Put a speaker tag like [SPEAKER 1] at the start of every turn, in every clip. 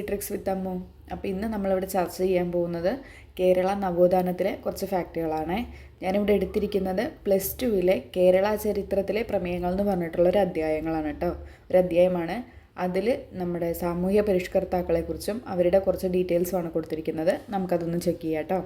[SPEAKER 1] Tricks വിത്ത് അമ്മു. അപ്പോൾ ഇന്ന് നമ്മളിവിടെ ചർച്ച ചെയ്യാൻ പോകുന്നത് കേരള നവോത്ഥാനത്തിലെ കുറച്ച് ഫാക്റ്റുകളാണ് ഞാനിവിടെ എടുത്തിരിക്കുന്നത് പ്ലസ് ടുവിലെ കേരള ചരിത്രത്തിലെ പ്രമേയങ്ങൾ എന്ന് പറഞ്ഞിട്ടുള്ള ഒരു അധ്യായങ്ങളാണ് കേട്ടോ. ഒരു അധ്യായമാണ്. അതിൽ നമ്മുടെ സാമൂഹ്യ പരിഷ്കർത്താക്കളെക്കുറിച്ചും അവരുടെ കുറച്ച് ഡീറ്റെയിൽസുമാണ് കൊടുത്തിരിക്കുന്നത്. നമുക്കതൊന്ന് ചെക്ക് ചെയ്യാം കേട്ടോ.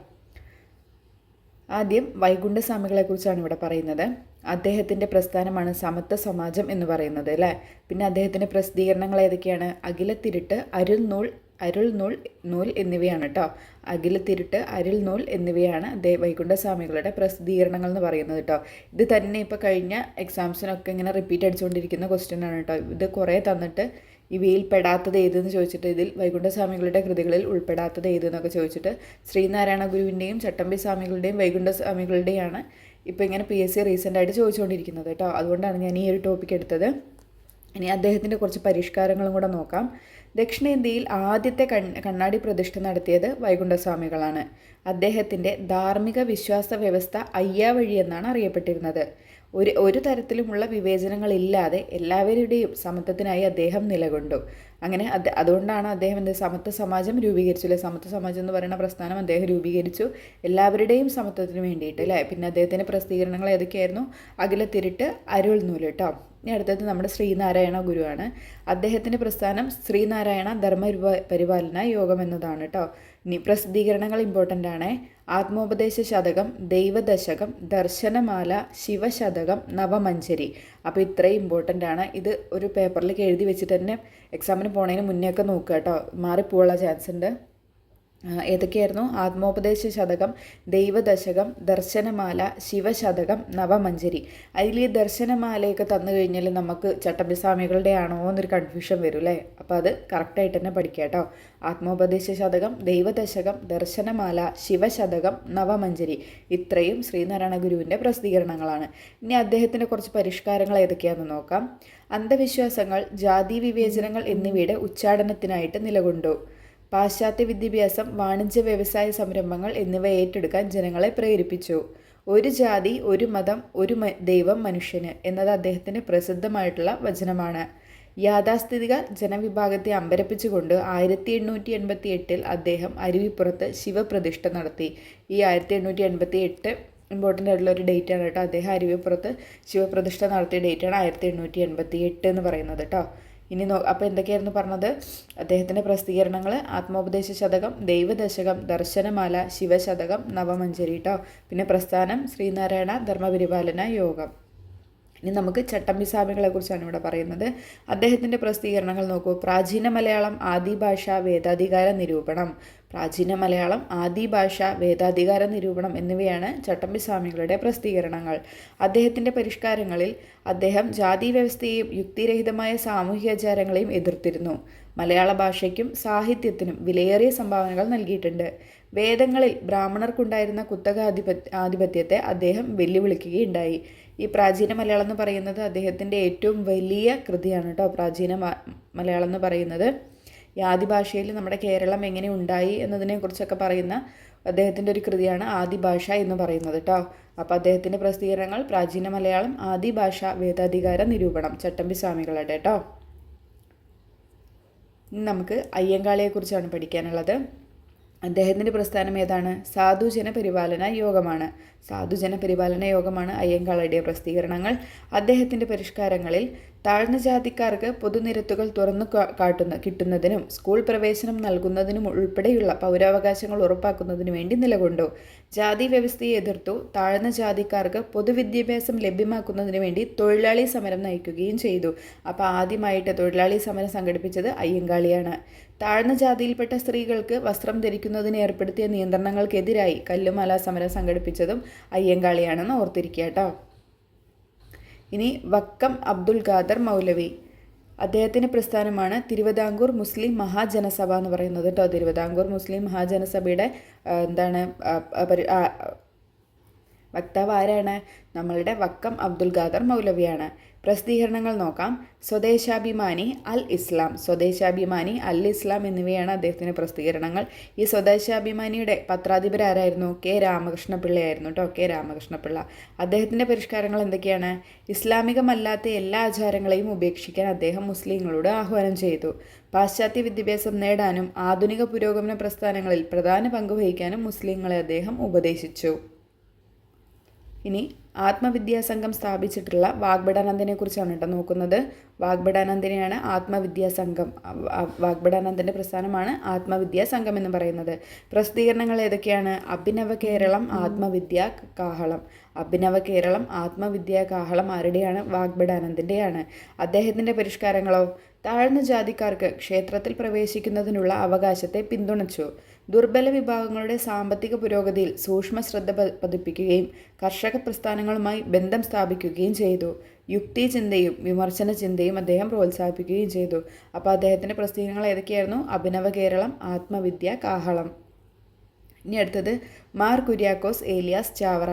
[SPEAKER 1] ആദ്യം വൈകുണ്ഠസ്വാമികളെക്കുറിച്ചാണ് ഇവിടെ പറയുന്നത്. അദ്ദേഹത്തിന്റെ പ്രസ്ഥാനമാണ് സമത്വ സമാജം എന്ന് പറയുന്നത് അല്ലേ? പിന്നെ അദ്ദേഹത്തിന്റെ പ്രസിദ്ധീകരണങ്ങൾ ഏതൊക്കെയാണ്? അഖിലത്തിരുട്ട് അരുൾ നൂൽ അരുൾ നൂൽ നൂൽ എന്നിവയാണ് കേട്ടോ അഖിലത്തിരുട്ട് അരുൾ നൂൽ എന്നിവയാണ് അദ്ദേഹം വൈകുണ്ഠസ്വാമികളുടെ പ്രസിദ്ധീകരണങ്ങൾ എന്ന് പറയുന്നത് കേട്ടോ ഇത് തന്നെ ഇപ്പോൾ കഴിഞ്ഞ എക്സാംസിനൊക്കെ ഇങ്ങനെ റിപ്പീറ്റ് അടിച്ചുകൊണ്ടിരിക്കുന്ന ക്വസ്റ്റ്യൻ ആണ് കേട്ടോ ഇത് കുറേ തന്നിട്ട് ഇവയിൽ പെടാത്തത് ഏതെന്ന് ചോദിച്ചിട്ട് ഇതിൽ വൈകുണ്ഠസ്വാമികളുടെ കൃതികളിൽ ഉൾപ്പെടാത്തത് ഏതെന്നൊക്കെ ചോദിച്ചിട്ട് ശ്രീനാരായണ ഗുരുവിന്റെയും ചട്ടമ്പി സ്വാമികളുടെയും വൈകുണ്ഠസ്വാമികളുടെയാണ് ഇപ്പോൾ ഇങ്ങനെ പി എസ് സി റീസെന്റായിട്ട് ചോദിച്ചുകൊണ്ടിരിക്കുന്നത് കേട്ടോ. അതുകൊണ്ടാണ് ഞാൻ ഈ ഒരു ടോപ്പിക് എടുത്തത്. ഇനി അദ്ദേഹത്തിന്റെ കുറച്ച് പരിഷ്കാരങ്ങളും കൂടെ നോക്കാം. ദക്ഷിണേന്ത്യയിൽ ആദ്യത്തെ കണ്ണാടി പ്രതിഷ്ഠ നടത്തിയത് വൈകുണ്ഠസ്വാമികളാണ്. അദ്ദേഹത്തിന്റെ ധാർമ്മിക വിശ്വാസ വ്യവസ്ഥ അയ്യാവഴി എന്നാണ് അറിയപ്പെട്ടിരുന്നത്. ഒരു ഒരു തരത്തിലുമുള്ള വിവേചനങ്ങളില്ലാതെ എല്ലാവരുടെയും സമത്വത്തിനായി അദ്ദേഹം നിലകൊണ്ടു. അങ്ങനെ അത് അതുകൊണ്ടാണ് അദ്ദേഹം എന്ത് സമത്വ സമാജം രൂപീകരിച്ചു അല്ലെ? സമത്വ സമാജം എന്ന് പറയുന്ന പ്രസ്ഥാനം അദ്ദേഹം രൂപീകരിച്ചു. എല്ലാവരുടെയും സമത്വത്തിന് വേണ്ടിയിട്ട് അല്ലേ? പിന്നെ അദ്ദേഹത്തിന്റെ പ്രസിദ്ധീകരണങ്ങൾ ഏതൊക്കെയായിരുന്നു? അകിലത്തിരിട്ട് അരുൾ നൂൽ കേട്ടോ ഇനി അടുത്തത് നമ്മുടെ ശ്രീനാരായണ ഗുരുവാണ്. അദ്ദേഹത്തിന്റെ പ്രസ്ഥാനം ശ്രീനാരായണ ധർമ്മ പരിപാലന യോഗം എന്നതാണ് കേട്ടോ ഇനി പ്രസിദ്ധീകരണങ്ങൾ ഇമ്പോർട്ടന്റ് ആണ്. ആത്മോപദേശ ശതകം ദൈവദശകം ദർശനമാല ശിവശതകം നവമഞ്ചരി അപ്പോൾ ഇത്രയും ഇമ്പോർട്ടന്റ് ആണ്. ഇത് ഒരു പേപ്പറിലേക്ക് എഴുതി വെച്ചിട്ട് തന്നെ എക്സാമിന് പോണതിന് മുന്നേ ഒക്കെ നോക്കുക കേട്ടോ. മാറിപ്പോകാനുള്ള ചാൻസ് ഉണ്ട്. ഏതൊക്കെയായിരുന്നു? ആത്മോപദേശ ശതകം ദൈവദശകം ദർശനമാല ശിവശതകം നവമഞ്ചരി. അതിൽ ഈ ദർശനമാലയൊക്കെ തന്നു കഴിഞ്ഞാൽ നമുക്ക് ചട്ടമ്പിസ്വാമികളുടെ ആണോ എന്നൊരു കൺഫ്യൂഷൻ വരും അല്ലേ? അപ്പോൾ അത് കറക്റ്റായിട്ട് തന്നെ പഠിക്കുക കേട്ടോ. ആത്മോപദേശ ശതകം ദൈവദശകം ദർശനമാല ശിവശതകം നവമഞ്ചരി. ഇത്രയും ശ്രീനാരായണ ഗുരുവിന്റെ പ്രസിദ്ധീകരണങ്ങളാണ്. ഇനി അദ്ദേഹത്തിന്റെ കുറച്ച് പരിഷ്കാരങ്ങൾ ഏതൊക്കെയാണെന്ന് നോക്കാം. അന്ധവിശ്വാസങ്ങൾ ജാതി വിവേചനങ്ങൾ എന്നിവയുടെ ഉച്ചാടനത്തിനായിട്ട് നിലകൊണ്ടു. പാശ്ചാത്യ വിദ്യാഭ്യാസം വാണിജ്യ വ്യവസായ സംരംഭങ്ങൾ എന്നിവ ഏറ്റെടുക്കാൻ ജനങ്ങളെ പ്രേരിപ്പിച്ചു. ഒരു ജാതി ഒരു മതം ഒരു ദൈവം മനുഷ്യന് എന്നത് അദ്ദേഹത്തിന്റെ പ്രസിദ്ധമായിട്ടുള്ള വചനമാണ്. യാഥാസ്ഥിതിക ജനവിഭാഗത്തെ അമ്പരപ്പിച്ചുകൊണ്ട് ആയിരത്തി എണ്ണൂറ്റി എൺപത്തി എട്ടിൽ അദ്ദേഹം അരുവിപ്പുറത്ത് ശിവപ്രതിഷ്ഠ നടത്തി. ഈ ആയിരത്തി എണ്ണൂറ്റി എൺപത്തി എട്ട് ഇമ്പോർട്ടന്റ് ആയിട്ടുള്ള ഒരു ഡേറ്റ് ആണ് കേട്ടോ. അദ്ദേഹം അരുവിപ്പുറത്ത് ശിവപ്രതിഷ്ഠ നടത്തിയ ഡേറ്റാണ് ആയിരത്തി എണ്ണൂറ്റി എൺപത്തി എട്ട് എന്ന് പറയുന്നത് കേട്ടോ. ഇനി നോ അപ്പോൾ എന്തൊക്കെയായിരുന്നു പറഞ്ഞത്? അദ്ദേഹത്തിന്റെ പ്രസിദ്ധീകരണങ്ങൾ ആത്മോപദേശ ശതകം ദൈവദശകം ദർശനമാല ശിവശതകം നവമഞ്ചരി കേട്ടോ പിന്നെ പ്രസ്ഥാനം ശ്രീനാരായണ ധർമ്മപരിപാലന യോഗം. ഇനി നമുക്ക് ചട്ടമ്പി സ്വാമികളെ കുറിച്ചാണ് ഇവിടെ പറയുന്നത്. അദ്ദേഹത്തിന്റെ പ്രസിദ്ധീകരണങ്ങൾ നോക്കൂ. പ്രാചീന മലയാളം ആദിഭാഷ വേദാധികാര നിരൂപണം. പ്രാചീന മലയാളം ആദിഭാഷ വേദാധികാര നിരൂപണം എന്നിവയാണ് ചട്ടമ്പി സ്വാമികളുടെ പ്രസിദ്ധീകരണങ്ങൾ. അദ്ദേഹത്തിന്റെ പരിഷ്കാരങ്ങളിൽ അദ്ദേഹം ജാതി വ്യവസ്ഥയെയും യുക്തിരഹിതമായ സാമൂഹ്യാചാരങ്ങളെയും എതിർത്തിരുന്നു. മലയാള ഭാഷയ്ക്കും സാഹിത്യത്തിനും വിലയേറിയ സംഭാവനകൾ നൽകിയിട്ടുണ്ട്. വേദങ്ങളിൽ ബ്രാഹ്മണർക്കുണ്ടായിരുന്ന കുത്തകാധിപത്യ ആധിപത്യത്തെ അദ്ദേഹം വെല്ലുവിളിക്കുകയുണ്ടായി. ഈ പ്രാചീന മലയാളം എന്ന് പറയുന്നത് അദ്ദേഹത്തിന്റെ ഏറ്റവും വലിയ കൃതിയാണ് കേട്ടോ പ്രാചീന മലയാളം എന്ന് പറയുന്നത്. ഈ ആദിഭാഷയിൽ നമ്മുടെ കേരളം എങ്ങനെ ഉണ്ടായി എന്നതിനെക്കുറിച്ചൊക്കെ പറയുന്ന അദ്ദേഹത്തിന്റെ ഒരു കൃതിയാണ് ആദി ഭാഷ എന്ന് പറയുന്നത് കേട്ടോ. അപ്പോൾ അദ്ദേഹത്തിന്റെ പ്രസിദ്ധീകരണങ്ങൾ പ്രാചീന മലയാളം ആദി ഭാഷ വേദാധികാര നിരൂപണം ചട്ടമ്പി സ്വാമികളുടെ കേട്ടോ നമുക്ക് അയ്യങ്കാളിയെക്കുറിച്ചാണ് പഠിക്കാനുള്ളത്. അദ്ദേഹത്തിന്റെ പ്രസ്ഥാനം ഏതാണ്? സാധുജന പരിപാലന യോഗമാണ്. സാധുജന പരിപാലന യോഗമാണ് അയ്യങ്കാളയുടെ പ്രസിദ്ധീകരണങ്ങൾ. അദ്ദേഹത്തിന്റെ പരിഷ്കാരങ്ങളിൽ താഴ്ന്ന ജാതിക്കാർക്ക് പൊതുനിരത്തുകൾ തുറന്നു കാട്ടുന്ന കിട്ടുന്നതിനും സ്കൂൾ പ്രവേശനം നൽകുന്നതിനും ഉൾപ്പെടെയുള്ള പൗരാവകാശങ്ങൾ ഉറപ്പാക്കുന്നതിനു വേണ്ടി നിലകൊണ്ടു. ജാതി വ്യവസ്ഥയെ എതിർത്തു താഴ്ന്ന ജാതിക്കാർക്ക് പൊതുവിദ്യാഭ്യാസം ലഭ്യമാക്കുന്നതിനു വേണ്ടി തൊഴിലാളി സമരം നയിക്കുകയും ചെയ്തു. അപ്പോൾ ആദ്യമായിട്ട് തൊഴിലാളി സമരം സംഘടിപ്പിച്ചത് അയ്യങ്കാളിയാണ്. താഴ്ന്ന ജാതിയിൽപ്പെട്ട സ്ത്രീകൾക്ക് വസ്ത്രം ധരിക്കുന്നതിന് ഏർപ്പെടുത്തിയ നിയന്ത്രണങ്ങൾക്കെതിരായി കല്ലുമാല സമരം സംഘടിപ്പിച്ചതും അയ്യങ്കാളിയാണെന്ന് ഓർത്തിരിക്കുക കേട്ടോ ഇനി വക്കം അബ്ദുൽ ഖാദർ മൗലവി. അദ്ദേഹത്തിന്റെ പ്രസ്ഥാനമാണ് തിരുവിതാംകൂർ മുസ്ലിം മഹാജനസഭ എന്ന് പറയുന്നത് കേട്ടോ. തിരുവിതാംകൂർ മുസ്ലിം മഹാജനസഭയുടെ എന്താണ് വക്താവ് ആരാണ് നമ്മളുടെ വക്കം അബ്ദുൽ ഖാദർ മൗലവിയാണ്. പ്രസിദ്ധീകരണങ്ങൾ നോക്കാം. സ്വദേശാഭിമാനി അൽ ഇസ്ലാം. സ്വദേശാഭിമാനി അൽ ഇസ്ലാം എന്നിവയാണ് അദ്ദേഹത്തിന്റെ പ്രസിദ്ധീകരണങ്ങൾ. ഈ സ്വദേശാഭിമാനിയുടെ പത്രാധിപർ ആരായിരുന്നു കെ രാമകൃഷ്ണപിള്ളയായിരുന്നു കേട്ടോ കെ രാമകൃഷ്ണപിള്ള. അദ്ദേഹത്തിന്റെ പരിഷ്കാരങ്ങൾ എന്തൊക്കെയാണ്? ഇസ്ലാമികമല്ലാത്ത എല്ലാ ആചാരങ്ങളെയും ഉപേക്ഷിക്കാൻ അദ്ദേഹം മുസ്ലിങ്ങളോട് ആഹ്വാനം ചെയ്തു. പാശ്ചാത്യ വിദ്യാഭ്യാസം നേടാനും ആധുനിക പുരോഗമന പ്രസ്ഥാനങ്ങളിൽ പ്രധാന പങ്ക് വഹിക്കാനും മുസ്ലിങ്ങളെ അദ്ദേഹം ഉപദേശിച്ചു. ഇനി ആത്മവിദ്യാസംഘം സ്ഥാപിച്ചിട്ടുള്ള വാഗ്ബടാനന്ദനെ കുറിച്ചാണ് കേട്ടോ നോക്കുന്നത്. വാഗ്ബടാനന്ദനെയാണ് ആത്മവിദ്യാസംഘം വാഗ്ഭടാനന്ദന്റെ പ്രസ്ഥാനമാണ് ആത്മവിദ്യാസംഘം എന്ന് പറയുന്നത്. പ്രസിദ്ധീകരണങ്ങൾ ഏതൊക്കെയാണ്? അഭിനവ കേരളം ആത്മവിദ്യ കാഹളം. അഭിനവ കേരളം ആത്മവിദ്യ കാഹളം ആരുടെയാണ്? വാഗ്ഭടാനന്ദന്റെയാണ് അദ്ദേഹത്തിന്റെ പരിഷ്കാരങ്ങളോ? താഴ്ന്ന ജാതിക്കാർക്ക് ക്ഷേത്രത്തിൽ പ്രവേശിക്കുന്നതിനുള്ള അവകാശത്തെ പിന്തുണച്ചു? ദുർബല വിഭാഗങ്ങളുടെ സാമ്പത്തിക പുരോഗതിയിൽ സൂക്ഷ്മ ശ്രദ്ധ പതിപ്പിക്കുകയും കർഷക പ്രസ്ഥാനങ്ങളുമായി ബന്ധം സ്ഥാപിക്കുകയും ചെയ്തു. യുക്തി ചിന്തയും വിമർശന ചിന്തയും അദ്ദേഹം പ്രോത്സാഹിപ്പിക്കുകയും ചെയ്തു. അപ്പോൾ അദ്ദേഹത്തിന്റെ പ്രസ്ഥാനങ്ങൾ ഏതൊക്കെയായിരുന്നു? അഭിനവ കേരളം ആത്മവിദ്യ കാഹളം. ഇനി അടുത്തത് മാർ കുര്യാക്കോസ് ഏലിയാസ് ചാവറ.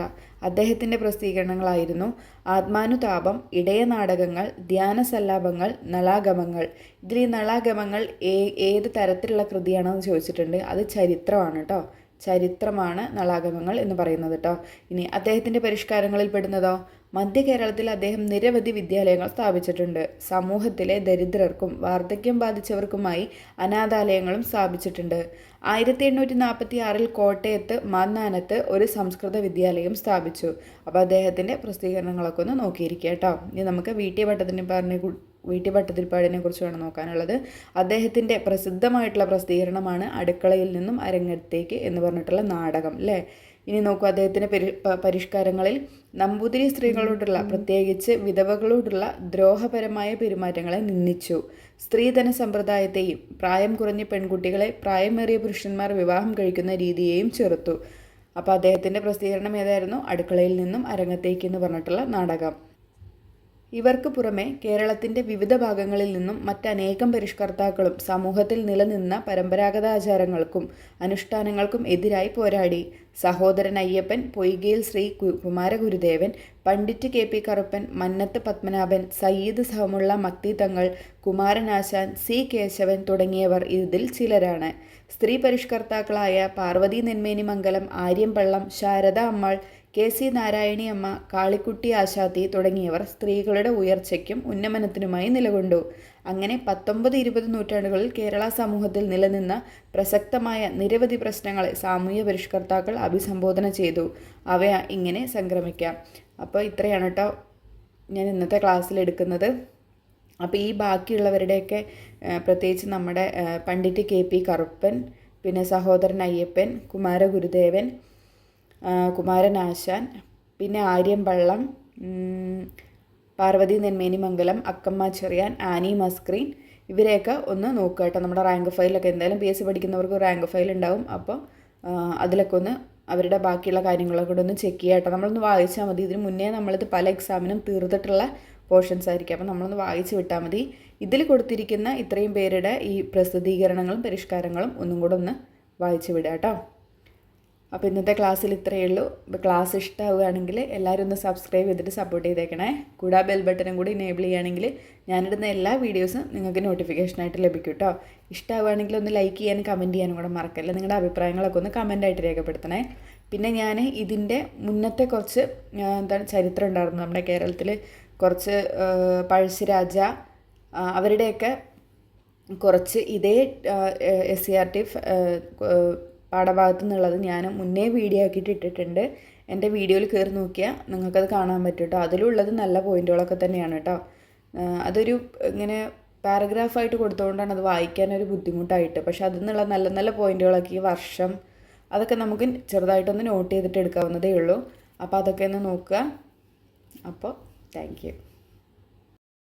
[SPEAKER 1] അദ്ദേഹത്തിന്റെ പ്രസിദ്ധീകരണങ്ങളായിരുന്നു ആത്മാനുതാപം ഇടയനാടകങ്ങൾ ധ്യാനസല്ലാപങ്ങൾ നളാഗമങ്ങൾ. ഇതിൽ ഈ നളാഗമങ്ങൾ ഏ ഏത് തരത്തിലുള്ള കൃതിയാണെന്ന് ചോദിച്ചിട്ടുണ്ട്. അത് ചരിത്രമാണ് കേട്ടോ ചരിത്രമാണ് നളാഗമങ്ങൾ എന്ന് പറയുന്നത് കേട്ടോ ഇനി അദ്ദേഹത്തിന്റെ പരിഷ്കാരങ്ങളിൽ പെടുന്നതോ? മധ്യ കേരളത്തിൽ അദ്ദേഹം നിരവധി വിദ്യാലയങ്ങൾ സ്ഥാപിച്ചിട്ടുണ്ട്. സമൂഹത്തിലെ ദരിദ്രർക്കും വാർദ്ധക്യം ബാധിച്ചവർക്കുമായി അനാഥാലയങ്ങളും സ്ഥാപിച്ചിട്ടുണ്ട്. ആയിരത്തി എണ്ണൂറ്റി നാൽപ്പത്തി ആറിൽ കോട്ടയത്ത് മാന്നാനത്ത് ഒരു സംസ്കൃത വിദ്യാലയം സ്ഥാപിച്ചു. അപ്പോൾ അദ്ദേഹത്തിന്റെ പ്രസിദ്ധീകരണങ്ങളൊക്കെ ഒന്ന് നോക്കിയിരിക്കുക കേട്ടോ. ഇനി നമുക്ക് വി ടി ഭട്ടതിരിപ്പാടിനെ വി ടി ഭട്ടതിരിപ്പാടിനെ കുറിച്ചാണ് നോക്കാനുള്ളത്. അദ്ദേഹത്തിന്റെ പ്രസിദ്ധമായിട്ടുള്ള പ്രസിദ്ധീകരണമാണ് അടുക്കളയിൽ നിന്നും അരങ്ങത്തേക്ക് എന്ന് പറഞ്ഞിട്ടുള്ള നാടകം അല്ലേ? ഇനി നോക്കൂ അദ്ദേഹത്തിന്റെ പരി പരിഷ്കാരങ്ങളിൽ നമ്പൂതിരി സ്ത്രീകളോടുള്ള പ്രത്യേകിച്ച് വിധവകളോടുള്ള ദ്രോഹപരമായ പെരുമാറ്റങ്ങളെ നിന്ദിച്ചു. സ്ത്രീധന സമ്പ്രദായത്തെയും പ്രായം കുറഞ്ഞ പെൺകുട്ടികളെ പ്രായമേറിയ പുരുഷന്മാർ വിവാഹം കഴിക്കുന്ന രീതിയെയും ചെറുത്തു. അപ്പോൾ അദ്ദേഹത്തിന്റെ പ്രസിദ്ധീകരണം ഏതായിരുന്നു? അടുക്കളയിൽ നിന്നും അരങ്ങത്തേക്ക് എന്ന് പറഞ്ഞിട്ടുള്ള നാടകം. ഇവർക്ക് പുറമെ കേരളത്തിന്റെ വിവിധ ഭാഗങ്ങളിൽ നിന്നും മറ്റനേകം പരിഷ്കർത്താക്കളും സമൂഹത്തിൽ നിലനിന്ന പരമ്പരാഗത ആചാരങ്ങൾക്കും അനുഷ്ഠാനങ്ങൾക്കും എതിരായി പോരാടി. Sahodaran Ayyappan Poykayil Sree Kumaragurudevan Pandit K P Karuppan Mannathu Padmanabhan Sayyid Sahamulla Makthi Thangal Kumaranasan C Kesavan തുടങ്ങിയവർ ഇതിൽ ചിലരാണ്. സ്ത്രീ പരിഷ്കർത്താക്കളായ പാർവതി നെന്മേനി മംഗലം ആര്യംപള്ളം ശാരദ അമ്മാൾ കെ സി നാരായണിയമ്മ കാളിക്കുട്ടി ആശാത്തി തുടങ്ങിയവർ സ്ത്രീകളുടെ ഉയർച്ചയ്ക്കും ഉന്നമനത്തിനുമായി നിലകൊണ്ടു. അങ്ങനെ പത്തൊമ്പത് ഇരുപത് നൂറ്റാണ്ടുകളിൽ കേരള സമൂഹത്തിൽ നിലനിന്ന പ്രസക്തമായ നിരവധി പ്രശ്നങ്ങളെ സാമൂഹ്യ പരിഷ്കർത്താക്കൾ അഭിസംബോധന ചെയ്തു. അവ ഇങ്ങനെ സംക്രമിക്കാം. അപ്പോൾ ഇത്രയാണ് കേട്ടോ ഞാൻ ഇന്നത്തെ ക്ലാസ്സിൽ എടുക്കുന്നത്. അപ്പോൾ ഈ ബാക്കിയുള്ളവരുടെയൊക്കെ പ്രത്യേകിച്ച് നമ്മുടെ പണ്ഡിറ്റ് കെ പി കറുപ്പൻ പിന്നെ സഹോദരൻ അയ്യപ്പൻ കുമാരഗുരുദേവൻ കുമാരനാശാൻ പിന്നെ ആര്യമ്പള്ളം പാർവതി നെന്മേനി മംഗലം അക്കമ്മ ചെറിയാൻ ആനി മസ്ക്രീൻ ഇവരെയൊക്കെ ഒന്ന് നോക്കുക കേട്ടോ. നമ്മുടെ റാങ്ക് ഫയലൊക്കെ എന്തായാലും പി എസ് സി പഠിക്കുന്നവർക്ക് റാങ്ക് ഫയൽ ഉണ്ടാവും അപ്പോൾ അതിലൊക്കെ ഒന്ന് അവരുടെ ബാക്കിയുള്ള കാര്യങ്ങളൊക്കെ കൂടെ ഒന്ന് ചെക്ക് ചെയ്യാം കേട്ടോ. നമ്മളൊന്ന് വായിച്ചാൽ മതി. ഇതിന് മുന്നേ നമ്മളിത് പല എക്സാമിനും തീർത്തിട്ടുള്ള പോർഷൻസ് ആയിരിക്കും. അപ്പോൾ നമ്മളൊന്ന് വായിച്ച് വിട്ടാൽ മതി. ഇതിൽ കൊടുത്തിരിക്കുന്ന ഇത്രയും പേരുടെ ഈ പ്രസിദ്ധീകരണങ്ങളും പരിഷ്കാരങ്ങളും ഒന്നും കൂടെ ഒന്ന് വായിച്ച് വിടുക കേട്ടോ. അപ്പോൾ ഇന്നത്തെ ക്ലാസ്സിൽ ഇത്രയേ ഉള്ളൂ. അപ്പോൾ ക്ലാസ് ഇഷ്ടമാവുകയാണെങ്കിൽ എല്ലാവരും ഒന്ന് സബ്സ്ക്രൈബ് ചെയ്തിട്ട് സപ്പോർട്ട് ചെയ്തേക്കണേ. കൂടാ ബെൽ ബട്ടനും കൂടി എനേബിൾ ചെയ്യുകയാണെങ്കിൽ ഞാനിടുന്ന എല്ലാ വീഡിയോസും നിങ്ങൾക്ക് നോട്ടിഫിക്കേഷനായിട്ട് ലഭിക്കും കേട്ടോ ഇഷ്ടമാവുകയാണെങ്കിൽ ഒന്ന് ലൈക്ക് ചെയ്യാനും കമന്റ് ചെയ്യാനും കൂടെ മറക്കല്ല? നിങ്ങളുടെ അഭിപ്രായങ്ങളൊക്കെ ഒന്ന് കമന്റായിട്ട് രേഖപ്പെടുത്തണേ. പിന്നെ ഞാൻ ഇതിന്റെ മുന്നത്തെ കുറച്ച് എന്താണ് ചരിത്രം ഉണ്ടായിരുന്നു നമ്മുടെ കേരളത്തിൽ. കുറച്ച് പഴശ്ശിരാജ അവരുടെയൊക്കെ കുറച്ച് ഇതേ എസ് സി ആർ ടി പാഠഭാഗത്തു നിന്നുള്ളത് ഞാൻ മുന്നേ വീഡിയോ ആക്കിയിട്ട് ഇട്ടിട്ടുണ്ട്. എന്റെ വീഡിയോയിൽ കയറി നോക്കിയാൽ നിങ്ങൾക്കത് കാണാൻ പറ്റും കേട്ടോ അതിലുള്ളത് നല്ല പോയിന്റുകളൊക്കെ തന്നെയാണ് കേട്ടോ അതൊരു ഇങ്ങനെ പാരഗ്രാഫായിട്ട് കൊടുത്തുകൊണ്ടാണ് അത് വായിക്കാനൊരു ബുദ്ധിമുട്ടായിട്ട്. പക്ഷേ അതിൽ നിന്നുള്ള നല്ല നല്ല പോയിന്റുകളൊക്കെ ഈ വർഷം അതൊക്കെ നമുക്ക് ചെറുതായിട്ടൊന്ന് നോട്ട് ചെയ്തിട്ട് എടുക്കാവുന്നതേ ഉള്ളൂ. അപ്പോൾ അതൊക്കെ ഒന്ന് നോക്കുക. അപ്പോൾ താങ്ക്